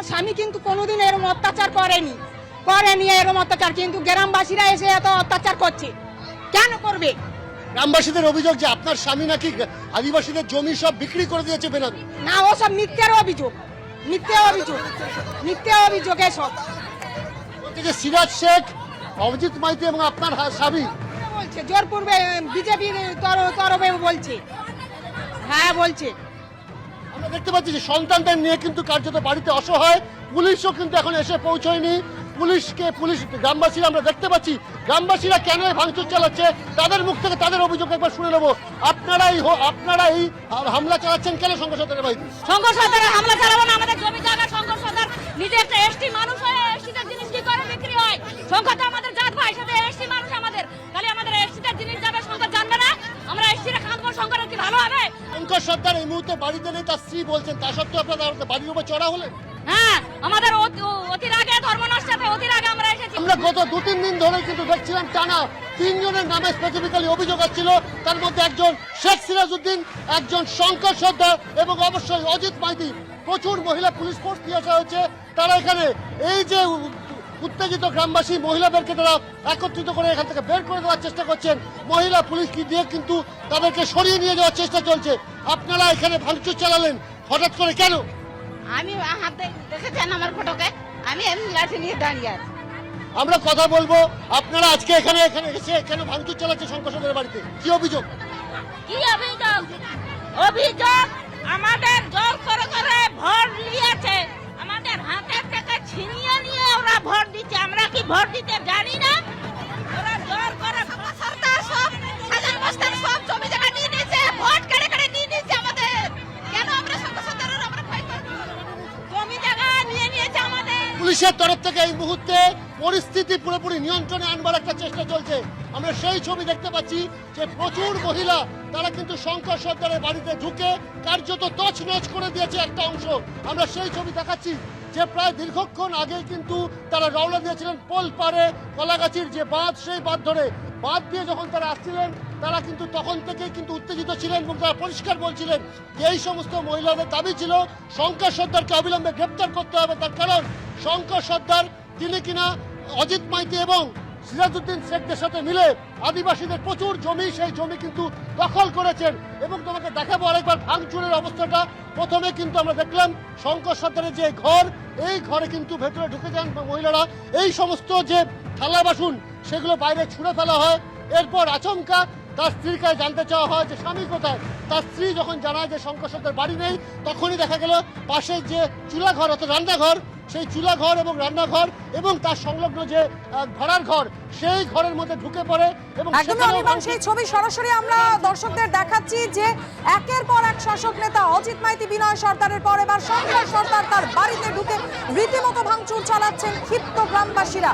আমার স্বামী কিন্তু কোনোদিন এরকম অত্যাচার করেনি করেনি এরকম অত্যাচার কিন্তু গ্রামবাসীরা এসে এত অত্যাচার করছে। কেন করবে? গ্রামবাসীদের অভিযোগ যে আপনার স্বামী নাকি আদিবাসীদের জমি সব বিক্রি করে দিয়েছে বেনামে না ও সব মিথ্যের অভিযোগ মিথ্যে অভিযোগ মিথ্যে অভিযোগ এসব। বলছে যে সিরাজ শেখ অভিজিৎ মাইতি এবং আপনার স্বামী। বলছে? জোর পূর্বে বিজেপির তরফে বলছে। হ্যাঁ বলছে। আমরা দেখতে পাচ্ছি যে সন্তানদের নিয়ে কিন্তু কার্যত বাড়িতে অসহায়। পুলিশও কিন্তু এখন এসে পৌঁছয়নি। পুলিশকে, পুলিশ গ্রামবাসীরা আমরা দেখতে পাচ্ছি। গ্রামবাসীরা কেন ভাঙচুর চালাচ্ছে? তাদের মুখ থেকে তাদের অভিযোগ একবার শুনে নেব। আপনারাই হো- আপনারাই হামলা চালাচ্ছেন কেন সংঘর্ষের বাড়িতে সংঘর্ষ সরকারে হামলা চালাবো না, আমাদের জমি জায়গা সংঘর্ষ সরকার নিজে একটা এসটি মানুষ হয়ে এসটিদের জিনিস কি করে বিক্রি হয়? সংখ্যা তো আমাদের শঙ্কর সর্দার এই মুহূর্তে বাড়িতে নেই তার স্ত্রী বলছেন তা সত্ত্বেও আপনারা বাড়ির উপর চড়া হলেন? হ্যাঁ আমাদের অতি- অতির আগে ধর্ম নষ্টাতে অতির আগে আমরা এসেছি। আমরা গত দু তিন দিন ধরে কিন্তু দেখছিলাম টানা তিনজনের নামে স্পেসিফিক্যালি অভিযোগ আসছিল। তার মধ্যে একজন শেখ সিরাজউদ্দিন একজন শঙ্কর সর্দার এবং অবশ্যই অজিত মাইতি। প্রচুর মহিলা পুলিশ ফোর্স দিয়ে আসা হয়েছে। তারা এখানে এই যে উত্তেজিত গ্রামবাসী মহিলাদেরকে তারা একত্রিত করে এখান থেকে বের করে দেওয়ার চেষ্টা করছেন। মহিলা পুলিশ কি দিয়ে কিন্তু তাদেরকে সরিয়ে নিয়ে যাওয়ার চেষ্টা চলছে? আপনারা এখানে ভাঙচুর চালালেন। হঠাৎ করে কেন? আমি হাতে দেখেছেন আমার ফটোকে? আমি এমনি লাঠি নিয়ে দাঁড়িয়ে আছি। আমরা কথা বলব। আপনারা আজকে এখানে এখানে এসে এখানে ভাঙচুর চালাচ্ছে শঙ্কর বাড়িতে। কি অভিযোগ? কি অভিযোগ? অভিযোগ আমাদের জোর করে করে ভোট নিয়েছে। ভোট দিতে জানি না পুলিশের তরফ থেকে এই মুহূর্তে পরিস্থিতি পুরোপুরি নিয়ন্ত্রণে আনবার একটা চেষ্টা চলছে। আমরা সেই ছবি দেখতে পাচ্ছি যে প্রচুর মহিলা, তারা কিন্তু শঙ্কর সর্দারের বাড়িতে ঢুকে কার্যত তছনছ করে দিয়েছে একটা অংশ। আমরা সেই ছবি দেখাচ্ছি। যে প্রায় দীর্ঘক্ষণ আগে কিন্তু তারা রওনা দিয়েছিলেন পোল পারে কলাগাছির যে বাঁধ, সেই বাঁধ ধরে। বাঁধ দিয়ে যখন তারা আসছিলেন, তারা কিন্তু তখন থেকে কিন্তু উত্তেজিত ছিলেন এবং তারা পরিষ্কার বলছিলেন যে এই সমস্ত মহিলাদের দাবি ছিল, শঙ্কর সর্দারকে অবিলম্বে গ্রেপ্তার করতে হবে তার কারণ শঙ্কর সর্দার তিনি কিনা অজিত মাইতি এবং সিরাজউদ্দিন শেখদের সাথে মিলে আদিবাসীদের প্রচুর জমি, সেই জমি কিন্তু দখল করেছেন। এবং তোমাকে দেখাবো আরেকবার ভাঙচুরের অবস্থাটা। প্রথমে কিন্তু আমরা দেখলাম শঙ্কর সর্দারের যে ঘর, এই ঘরে কিন্তু ভেতরে ঢুকে যান মহিলারা। এই সমস্ত যে থালা বাসন, সেগুলো বাইরে ছুঁড়ে ফেলা হয়। এরপর আচমকা তার স্ত্রীর কাছে জানতে চাওয়া হয় যে স্বামী কোথায়। তার স্ত্রী যখন জানায় যে শঙ্কর সর্দার বাড়ি নেই, তখনই দেখা গেল পাশে যে চুলাঘর অর্থাৎ রান্নাঘর সেই চুলাঘর এবং রান্নাঘর এবং তার সংলগ্ন যে ভাড়ার ঘর সেই ঘরের মধ্যে ঢুকে পড়ে এবং সেই ছবি সরাসরি আমরা দর্শকদের দেখাচ্ছি যে একের পর এক শাসক নেতা অজিত মাইতি বিনয় সর্দারের পর এবার সরকার সর্দার তার বাড়িতে ঢুকে রীতিমতো ভাঙচুর চালাচ্ছেন ক্ষিপ্ত গ্রামবাসীরা।